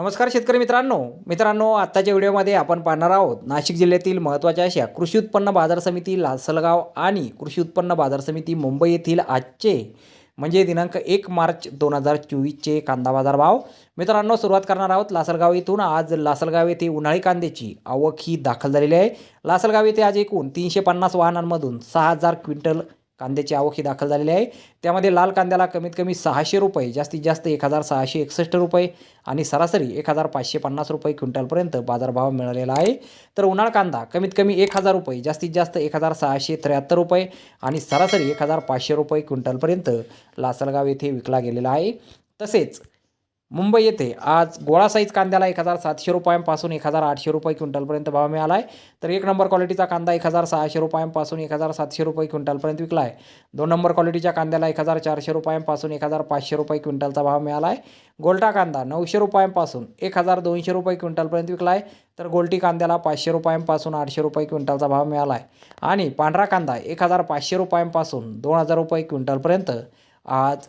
नमस्कार शेतकरी मित्रांनो. मित्रांनो आत्ताच्या व्हिडिओमध्ये आपण पाहणार आहोत नाशिक जिल्ह्यातील महत्त्वाच्या अशा कृषी उत्पन्न बाजार समिती लासलगाव आणि कृषी उत्पन्न बाजार समिती मुंबई येथील आजचे म्हणजे दिनांक एक मार्च दोन हजार चोवीसचे कांदा बाजार भाव मित्रांनो सुरुवात करणार आहोत लासलगाव येथून. आज लासलगाव येथे उन्हाळी कांद्याची आवक ही दाखल झालेली आहे. लासलगाव येथे आज एकूण तीनशे पन्नास वाहनांमधून सहा हजार क्विंटल कांद्याची आवक ही दाखल झालेली आहे. त्यामध्ये लाल कांद्याला कमीत कमी सहाशे रुपये जास्तीत जास्त एक हजार सहाशे एकसष्ट रुपये आणि सरासरी एक हजार पाचशे पन्नास रुपये क्विंटलपर्यंत बाजारभाव मिळालेला आहे. तर उन्हाळ कांदा कमीत कमी एक हजार रुपये जास्तीत जास्त एक हजार सहाशे त्र्याहत्तर रुपये आणि सरासरी एक हजार पाचशे रुपये क्विंटलपर्यंत लासलगाव येथे विकला गेलेला आहे. तसेच मुंबई येथे आज गोळा साईज कांद्याला एक हजार सातशे रुपयांपासून एक हजार आठशे रुपये क्विंटलपर्यंत भाव मिळाला आहे. तर एक नंबर क्वालिटीचा कांदा एक हजार सहाशे रुपयांपासून एक हजार सातशे रुपये क्विंटलपर्यंत विकला आहे. दोन नंबर क्वालिटीच्या कांद्याला एक हजार चारशे रुपयांपासून एक हजार पाचशे रुपये क्विंटलचा भाव मिळाला आहे. गोल्टा कांदा नऊशे रुपयांपासून एक हजार दोनशे रुपये क्विंटलपर्यंत विकला आहे. तर गोल्टी कांद्याला पाचशे रुपयांपासून आठशे रुपये क्विंटलचा भाव मिळाला आहे. आणि पांढरा कांदा एक हजार पाचशे रुपयांपासून दोन हजार रुपये क्विंटलपर्यंत आज